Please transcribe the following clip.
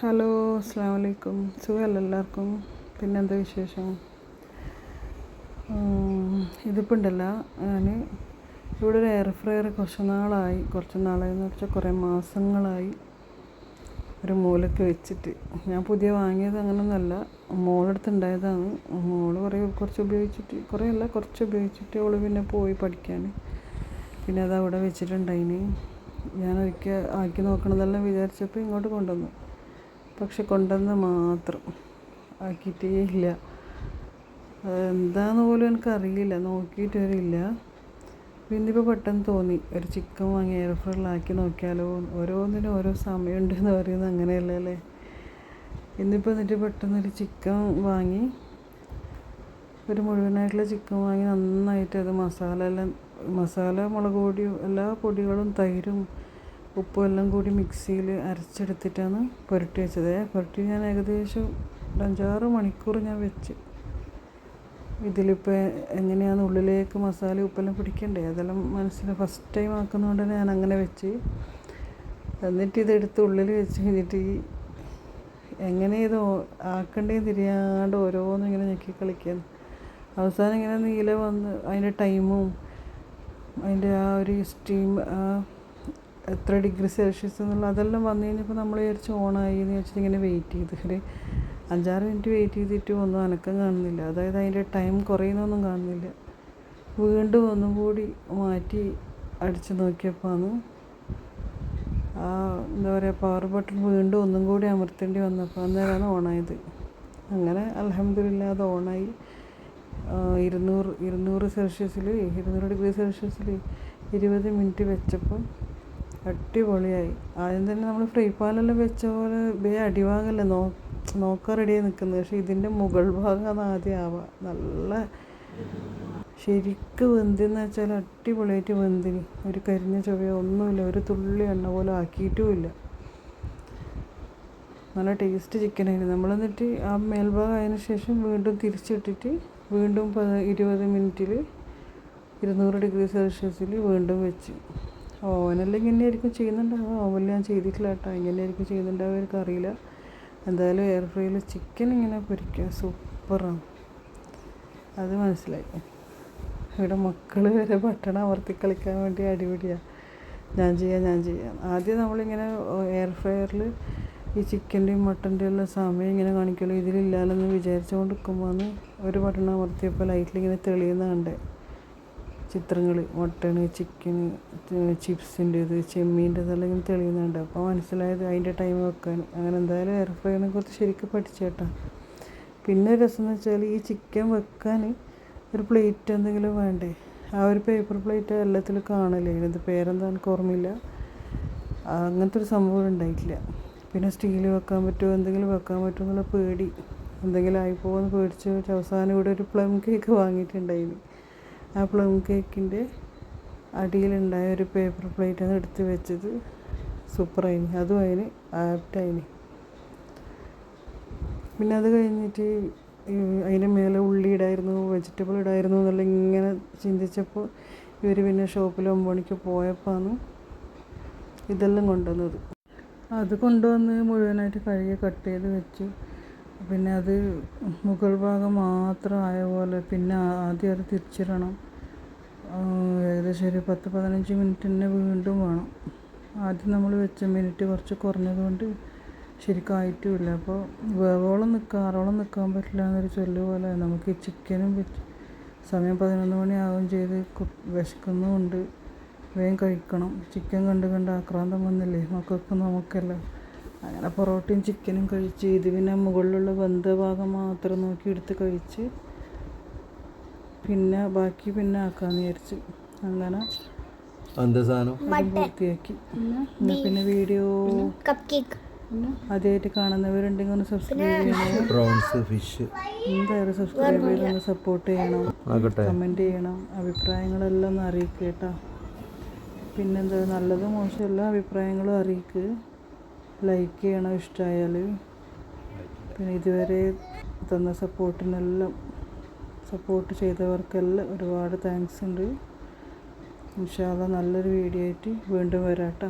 Hello അസ്സാം വലൈക്കും സുഖമല്ല എല്ലാവർക്കും? പിന്നെന്താ വിശേഷം? ഇതിപ്പോൾ ഉണ്ടല്ലോ ഞാൻ ഇവിടെ ഒരു എയർ ഫ്രയർ കുറച്ച് നാളായി കുറച്ച് നാളായി എന്ന് വെച്ചാൽ കുറേ മാസങ്ങളായി ഒരു മൂലക്ക് വെച്ചിട്ട്. ഞാൻ പുതിയ വാങ്ങിയത് അങ്ങനെയൊന്നുമല്ല മോളടുത്ത് ഉണ്ടായതാണ് മോൾ കുറേ കുറച്ച് ഉപയോഗിച്ചിട്ട് കുറേ അല്ല കുറച്ച് ഉപയോഗിച്ചിട്ട് അവൾ പിന്നെ പോയി പഠിക്കാൻ പിന്നെ അത് അവിടെ വെച്ചിട്ടുണ്ടായിന്. ഞാൻ ഒരിക്കൽ ആക്കി നോക്കണതെല്ലാം വിചാരിച്ചപ്പോൾ ഇങ്ങോട്ട് കൊണ്ടുവന്നു. പക്ഷെ കൊണ്ടുവന്ന് മാത്രം ആക്കിയിട്ടേ ഇല്ല. എന്താന്ന് പോലും എനിക്കറിയില്ല. നോക്കിയിട്ട് വരില്ല പിന്നിപ്പോൾ പെട്ടെന്ന് തോന്നി. ഒരു ചിക്കൻ വാങ്ങി എയർ ഫ്രൈലാക്കി നോക്കിയാലോ. ഓരോന്നിനും ഓരോ സമയമുണ്ട് എന്ന് പറയുന്നത് അങ്ങനെയല്ല ഇന്നിപ്പോൾ എന്നിട്ട് പെട്ടെന്ന് ഒരു ചിക്കൻ വാങ്ങി. ഒരു മുഴുവനായിട്ടുള്ള ചിക്കൻ വാങ്ങി നന്നായിട്ട് അത് മസാല എല്ലാം മസാല മുളക് പൊടിയും എല്ലാ പൊടികളും തൈരും ഉപ്പും എല്ലാം കൂടി മിക്സിയിൽ അരച്ചെടുത്തിട്ടാണ് പുരട്ടി വെച്ചത്. പുരട്ടി ഞാൻ ഏകദേശം ഒരു അഞ്ചാറ് മണിക്കൂർ ഞാൻ വെച്ച്. ഇതിലിപ്പോൾ എങ്ങനെയാണ് ഉള്ളിലേക്ക് മസാല ഉപ്പെല്ലാം പിടിക്കണ്ടേ? അതെല്ലാം മനസ്സിൽ ഫസ്റ്റ് ടൈം ആക്കുന്നതുകൊണ്ട് തന്നെ ഞാൻ അങ്ങനെ വെച്ച്. എന്നിട്ട് ഇതെടുത്ത് ഉള്ളിൽ വെച്ച് കഴിഞ്ഞിട്ട് ഈ എങ്ങനെ ഇത് ആക്കണ്ടേന്ന് തിരിയാണ്ട് ഓരോന്നും ഇങ്ങനെ ഞെക്കി കളിക്കാൻ അവസാനം ഇങ്ങനെ നീല വന്ന് അതിന്റെ ടൈമും അതിന്റെ ആ ഒരു സ്റ്റീം ആ എത്ര ഡിഗ്രി സെൽഷ്യസ് എന്നുള്ള അതെല്ലാം വന്നു കഴിഞ്ഞപ്പോൾ നമ്മൾ വിചാരിച്ച് ഓണായി എന്ന് വെച്ചിട്ട് ഇങ്ങനെ വെയിറ്റ് ചെയ്ത്. ഒരു അഞ്ചാറ് മിനിറ്റ് വെയിറ്റ് ചെയ്തിട്ട് ഒന്നും അനക്കം കാണുന്നില്ല. അതായത് അതിന്റെ ടൈം കുറയുന്നൊന്നും കാണുന്നില്ല. വീണ്ടും ഒന്നും കൂടി മാറ്റി അടിച്ച് നോക്കിയപ്പോഴാണ് ആ എന്താ പറയുക പവർ ബട്ടൺ വീണ്ടും ഒന്നും കൂടി അമർത്തേണ്ടി വന്നപ്പോൾ അന്നേരമാണ് ഓണായത്. അങ്ങനെ അലഹമില്ല അത് ഓണായി. ഇരുന്നൂറ് ഇരുന്നൂറ് സെൽഷ്യസിൽ ഇരുന്നൂറ് ഡിഗ്രി സെൽഷ്യസിൽ ഇരുപത് മിനിറ്റ് വെച്ചപ്പോൾ അടിപൊളിയായി. ആദ്യം തന്നെ നമ്മൾ ഫ്രീ പാനെല്ലാം വെച്ച പോലെ ബേ അടിവാങ്ങല്ലേ നോ നോക്കാൻ റെഡിയായി നിൽക്കുന്നത് പക്ഷേ ഇതിന്റെ മുകൾ ഭാഗമാണ് ആദ്യം ആവുക നല്ല ശരിക്ക് വെന്തെന്ന് വെച്ചാൽ അടിപൊളിയായിട്ട് വെന്തിന്. ഒരു കരിഞ്ഞ ചുവയോ ഒന്നുമില്ല. ഒരു തുള്ളി എണ്ണ പോലും ആക്കിയിട്ടുമില്ല. നല്ല ടേസ്റ്റ് ചിക്കനായിരുന്നു നമ്മൾ എന്നിട്ട് ആ മേൽഭാഗം അതിന് ശേഷം വീണ്ടും തിരിച്ചിട്ടിട്ട് വീണ്ടും ഇരുപത് മിനിറ്റിൽ ഇരുന്നൂറ് ഡിഗ്രി സെൽഷ്യസിൽ വീണ്ടും വെച്ച്. ഓവനെല്ലാം ഇങ്ങനെയായിരിക്കും ചെയ്യുന്നുണ്ടാവുക. ഓവനിൽ ഞാൻ ചെയ്തിട്ടില്ല കേട്ടോ. എങ്ങനെയായിരിക്കും ചെയ്യുന്നുണ്ടാവുക എനിക്ക് അറിയില്ല. എന്തായാലും എയർ ഫ്രൈയിൽ ചിക്കൻ ഇങ്ങനെ പൊരിക്കുക. സൂപ്പറാണ് അത് മനസ്സിലായി. ഇവിടെ മക്കൾ വരെ പട്ടണം അമർത്തി കളിക്കാൻ വേണ്ടി അടിപൊളിയാണ് ഞാൻ ചെയ്യാം ഞാൻ ചെയ്യാം. ആദ്യം നമ്മളിങ്ങനെ എയർ ഫ്രയറിൽ ഈ ചിക്കന്റെയും മട്ടന്റെയും എല്ലാം സമയം ഇങ്ങനെ കാണിക്കുമല്ലോ. ഇതിലില്ലാലെന്ന് വിചാരിച്ചുകൊണ്ട് നിൽക്കുമ്പോൾ ഒരു പട്ടണം അമർത്തിയപ്പോൾ ലൈറ്റിൽ ഇങ്ങനെ തെളിയുന്ന കണ്ടേ. ചിത്രങ്ങൾ മട്ടണ് ചിക്കൻ ചിപ്സിന്റേത് ചെമ്മീന്റെത് അല്ലെങ്കിൽ തെളിയുന്നുണ്ട്. അപ്പോൾ മനസ്സിലായത് അതിന്റെ ടൈം വെക്കാൻ. അങ്ങനെ എന്തായാലും എയർ ഫ്രൈനെ കുറിച്ച് ശരിക്കും പഠിച്ചേട്ടാ. പിന്നെ രസം എന്ന് വെച്ചാൽ ഈ ചിക്കൻ വെക്കാൻ ഒരു പ്ലേറ്റ് എന്തെങ്കിലും വേണ്ടേ? ആ ഒരു പേപ്പർ പ്ലേറ്റ് എല്ലാത്തിലും കാണില്ലേ? ഇതിന്റെ പേരെന്താ എനിക്ക് ഓർമ്മയില്ല. അങ്ങനത്തെ ഒരു സംഭവം ഉണ്ടായിട്ടില്ല. പിന്നെ സ്റ്റീൽ വെക്കാൻ പറ്റുമോ? എന്തെങ്കിലും വെക്കാൻ പറ്റുമോ എന്നുള്ള പേടി. എന്തെങ്കിലും ആയിപ്പോകുമെന്ന് പേടിച്ച് അവസാനം ഇവിടെ ഒരു പ്ലം കേക്ക് വാങ്ങിയിട്ടുണ്ടായിരുന്നു ആ പ്ലം കേക്കിന്റെ അടിയിലുണ്ടായ ഒരു പേപ്പർ പ്ലേറ്റാണ് എടുത്ത് വെച്ചത്. സൂപ്പറായിന് അതും അതിന് ആപ്റ്റായിന് പിന്നെ അത് കഴിഞ്ഞിട്ട് അതിന്റെ മേലെ ഉള്ളി ഇടായിരുന്നു വെജിറ്റബിൾ ഇടായിരുന്നു എന്നുള്ള ഇങ്ങനെ ചിന്തിച്ചപ്പോൾ ഇവർ പിന്നെ ഷോപ്പിൽ ഒമ്പത് മണിക്ക് പോയപ്പോഴാണ് ഇതെല്ലാം കൊണ്ടുവന്നത്. അത് കൊണ്ടുവന്ന് മുഴുവനായിട്ട് കഴുകി കട്ട് ചെയ്ത് വെച്ചു പിന്നെ അത് മുകൾ ഭാഗം മാത്രം ആയ പോലെ പിന്നെ ആദ്യം അത് തിരിച്ചിടണം. ഏകദേശം ഒരു പത്ത് പതിനഞ്ച് മിനിറ്റ് തന്നെ വീണ്ടും വേണം. ആദ്യം നമ്മൾ വെച്ച മിനിറ്റ് കുറച്ച് കുറഞ്ഞതുകൊണ്ട് ശരിക്കും ആയിട്ടുമില്ല അപ്പോൾ വേവോളം നിൽക്കുക ആറോളം നിൽക്കാൻ പറ്റില്ല എന്നൊരു ചൊല്ല് പോലെ നമുക്ക് ചിക്കനും വെച്ച് സമയം പതിനൊന്ന് മണിയാകും ചെയ്ത് വിശക്കുന്നുമുണ്ട്. വേഗം കഴിക്കണം. ചിക്കൻ കണ്ട് കണ്ട് ആക്രാന്തം വന്നില്ലേ? മക്കൾക്കും നമുക്കെല്ലാം. അങ്ങനെ പൊറോട്ടയും ചിക്കനും കഴിച്ച് ഇത് പിന്നെ മുകളിലുള്ള വെന്ത ഭാഗം മാത്രം നോക്കി എടുത്ത് കഴിച്ച് പിന്നെ ബാക്കി പിന്നെ ആക്കാന്ന് വിചാരിച്ചു. അങ്ങനെ പൂർത്തിയാക്കി. പിന്നെ പിന്നെ വീഡിയോ കപ്പ് കേക്ക് ആദ്യമായിട്ട് കാണുന്നവരുണ്ടെങ്കിൽ ഒന്ന് സബ്സ്ക്രൈബ് ചെയ്യണം. പ്രോൺസ് ഫിഷ് എന്തായാലും സബ്സ്ക്രൈബ് ചെയ്ത് ഒന്ന് സപ്പോർട്ട് ചെയ്യണം. കമന്റ് ചെയ്യണം. അഭിപ്രായങ്ങളെല്ലാം ഒന്ന് അറിയിക്കുക കേട്ടോ. പിന്നെന്താ നല്ലതും മോശം എല്ലാ അഭിപ്രായങ്ങളും അറിയിക്കുക ലൈക്ക് ചെയ്യണം ഇഷ്ടമായാൽ പിന്നെ ഇതുവരെ തന്ന സപ്പോർട്ടിനെല്ലാം സപ്പോർട്ട് ചെയ്തവർക്കെല്ലാം ഒരുപാട് താങ്ക്സ് ഉണ്ട്. ഇൻഷാല്ല നല്ലൊരു വീഡിയോ ആയിട്ട് വീണ്ടും വരാം കേട്ടോ